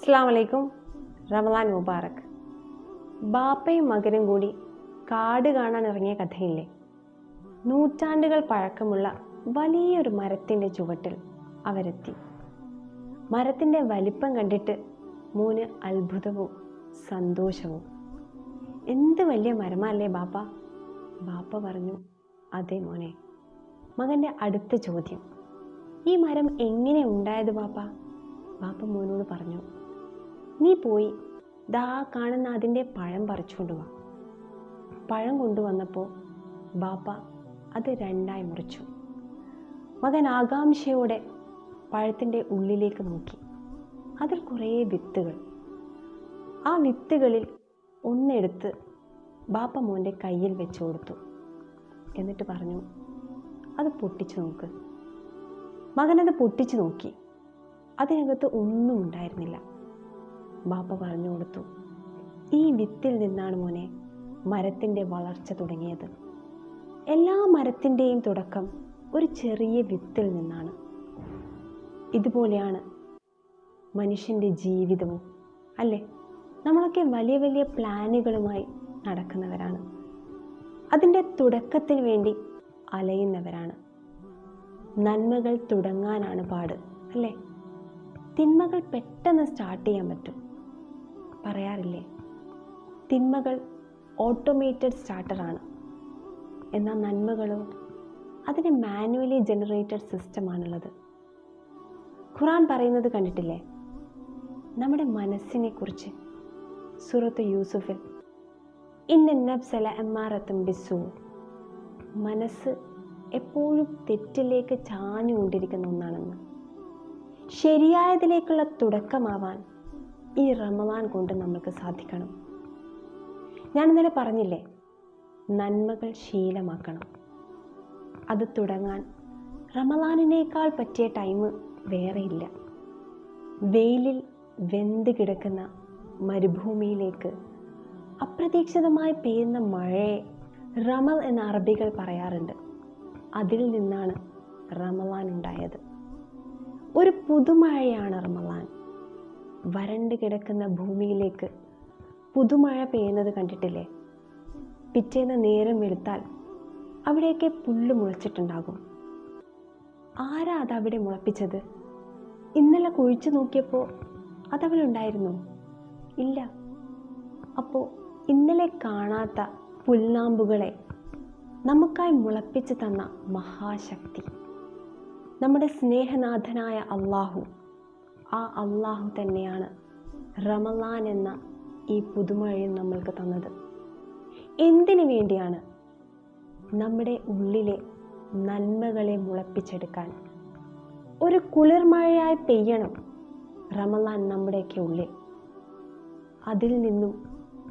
അസ്സാം വലൈക്കും റമദാൻ മുബാറക്. ബാപ്പയും മകനും കൂടി കാട് കാണാൻ ഇറങ്ങിയ കഥയില്ലേ? നൂറ്റാണ്ടുകൾ പഴക്കമുള്ള വലിയൊരു മരത്തിന്റെ ചുവട്ടിൽ അവരെത്തി. മരത്തിന്റെ വലിപ്പം കണ്ടിട്ട് മോന് അത്ഭുതവും സന്തോഷവും. എന്ത് വലിയ മരമല്ലേ ബാപ്പ? ബാപ്പ പറഞ്ഞു അതെ മോനെ മകന്റെ അടുത്ത ചോദ്യം. ഈ മരം എങ്ങനെ ഉണ്ടായത് ബാപ്പ? ബാപ്പ മോനോട് പറഞ്ഞു നീ പോയി. ദാ കാണുന്ന അതിന്റെ പഴം പറിച്ചുകൊണ്ട് വാ. പഴം കൊണ്ടുവന്നപ്പോൾ ബാപ്പ അത് രണ്ടായി മുറിച്ചു. മകൻ ആകാംക്ഷയോടെ പഴത്തിന്റെ ഉള്ളിലേക്ക് നോക്കി. അതിൽ കുറേ വിത്തുകൾ. ആ വിത്തുകളിൽ ഒന്നെടുത്ത് ബാപ്പ മോന്റെ കയ്യിൽ വെച്ചു കൊടുത്തു. എന്നിട്ട് പറഞ്ഞു അത് പൊട്ടിച്ചു നോക്ക്. മകനത് പൊട്ടിച്ചു നോക്കി. അതിനകത്ത് ഒന്നും ഉണ്ടായിരുന്നില്ല. ബാപ്പ പറഞ്ഞു കൊടുത്തു. ഈ വിത്തിൽ നിന്നാണ് മോനെ മരത്തിന്റെ വളർച്ച തുടങ്ങിയത്. എല്ലാ മരത്തിന്റെയും തുടക്കം ഒരു ചെറിയ വിത്തിൽ നിന്നാണ്. ഇതുപോലെയാണ് മനുഷ്യന്റെ ജീവിതവും അല്ലേ? നമ്മളൊക്കെ വലിയ വലിയ പ്ലാനുകളുമായി നടക്കുന്നവരാണ്. അതിന്റെ തുടക്കത്തിന് വേണ്ടി അലയുന്നവരാണ്. നന്മകൾ തുടങ്ങാനാണ് പാട് അല്ലേ? തിന്മകൾ പെട്ടെന്ന് സ്റ്റാർട്ട് ചെയ്യാൻ പറ്റും. പറയാറില്ലേ? തിന്മകൾ ഓട്ടോമേറ്റഡ് സ്റ്റാർട്ടറാണ് എന്നാൽ നന്മകളോ അതിന് മാനുവലി ജനറേറ്റഡ് സിസ്റ്റമാണുള്ളത് ഖുറാൻ പറയുന്നത് കണ്ടിട്ടില്ലേ? നമ്മുടെ മനസ്സിനെ കുറിച്ച് സൂറത്ത് യൂസുഫിൽ ഇന്ന നബ്സല എമ്മാറത്തും ബിസു മനസ്സ് എപ്പോഴും തെറ്റിലേക്ക് ചാഞ്ഞുകൊണ്ടിരിക്കുന്ന ഒന്നാണെന്ന്. ശരിയായതിലേക്കുള്ള തുടക്കമാവാൻ ഈ റമദാൻ കൊണ്ട് നമ്മൾക്ക് സാധിക്കണം. ഞാൻ ഇന്നലെ പറഞ്ഞില്ലേ നന്മകൾ ശീലമാക്കണം. അത് തുടങ്ങാൻ റമദാനിനേക്കാൾ പറ്റിയ ടൈം വേറെയില്ല വെയിലിൽ വെന്ത് കിടക്കുന്ന മരുഭൂമിയിലേക്ക് അപ്രതീക്ഷിതമായി പെയ്യുന്ന മഴയെ റമൽ എന്ന അറബികൾ പറയാറുണ്ട്. അതിൽ നിന്നാണ് റമലാൻ ഉണ്ടായത്. ഒരു പുതുമഴയാണ് റമലാൻ വരണ്ട് കിടക്കുന്ന ഭൂമിയിലേക്ക് പുതുമഴ പെയ്യുന്നത് കണ്ടിട്ടില്ലേ? പിറ്റേന്ന് നേരം വെളുത്താൽ അവിടെയൊക്കെ പുല്ല് മുളച്ചിട്ടുണ്ടാകും. ആരാ അതവിടെ മുളപ്പിച്ചത്? ഇന്നലെ കുഴിച്ചു നോക്കിയപ്പോൾ അതവിടെ ഉണ്ടായിരുന്നു. ഇല്ല. അപ്പോൾ ഇന്നലെ കാണാത്ത പുൽനാമ്പുകളെ നമുക്കായി മുളപ്പിച്ച് തന്ന മഹാശക്തി. നമ്മുടെ സ്നേഹനാഥനായ അള്ളാഹു ആ അള്ളാഹു തന്നെയാണ് റമലാൻ എന്ന ഈ പുതുമഴയും നമ്മൾക്ക് തന്നത്. എന്തിനു വേണ്ടിയാണ് നമ്മുടെ ഉള്ളിലെ നന്മകളെ മുളപ്പിച്ചെടുക്കാൻ? ഒരു കുളിർമഴയായി പെയ്യണം റമലാൻ നമ്മുടെയൊക്കെ ഉള്ളിൽ. അതിൽ നിന്നും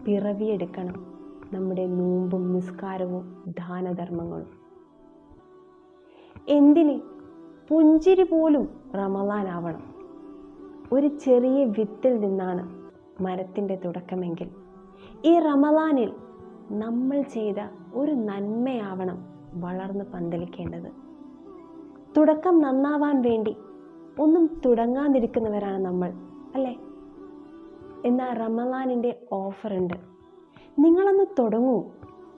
പിറവിയെടുക്കണം നമ്മുടെ നോമ്പും നിസ്കാരവും ദാനധർമ്മങ്ങളും. എന്തിന് പുഞ്ചിരി പോലും റമലാനാവണം ഒരു ചെറിയ വിത്തിൽ നിന്നാണ് മരത്തിന്റെ തുടക്കമെങ്കിൽ. ഈ റമലാനിൽ നമ്മൾ ചെയ്ത ഒരു നന്മയാവണം വളർന്ന് പന്തലിക്കേണ്ടത്. തുടക്കം നന്നാവാൻ വേണ്ടി ഒന്നും തുടങ്ങാതിരിക്കുന്നവരാണ് നമ്മൾ അല്ലേ? എന്നാൽ റമലാനിന്റെ ഓഫറുണ്ട്. നിങ്ങളൊന്ന് തുടങ്ങൂ.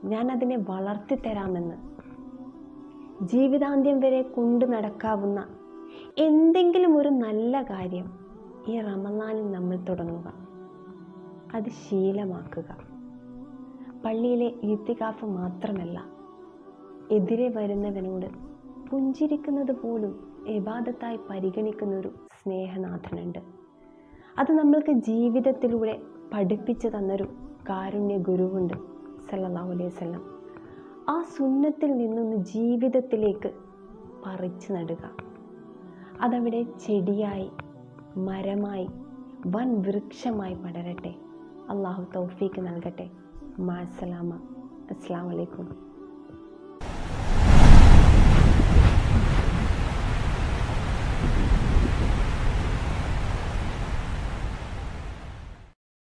ഞാൻ അതിനെ വളർത്തി തരാമെന്ന് ജീവിതാന്ത്യം വരെ കൊണ്ടു നടക്കാവുന്ന എന്തെങ്കിലും ഒരു നല്ല കാര്യം ഈ റമലാനിൽ നമ്മൾ തുടങ്ങുക. അത് ശീലമാക്കുക. പള്ളിയിലെ ഇത്തികാഫ് മാത്രമല്ല എതിരെ വരുന്നവനോട് പുഞ്ചിരിക്കുന്നത് പോലും എബാദത്തായി പരിഗണിക്കുന്ന ഒരു സ്നേഹനാഥനുണ്ട്. അത് നമ്മൾക്ക് ജീവിതത്തിലൂടെ പഠിപ്പിച്ചു തന്നൊരു കാരുണ്യ ഗുരുവുണ്ട് സല്ലല്ലാഹു അലൈഹി വസല്ലം. ആ സുന്നത്തിൽ നിന്നൊന്ന് ജീവിതത്തിലേക്ക് പറിച്ചു നടുക. അതവിടെ ചെടിയായി മരമായി വൻ വൃക്ഷമായി പടരട്ടെ. അള്ളാഹു തൗഫീക്ക് നൽകട്ടെ. മാസലാമ അസ്സാം വലൈക്കും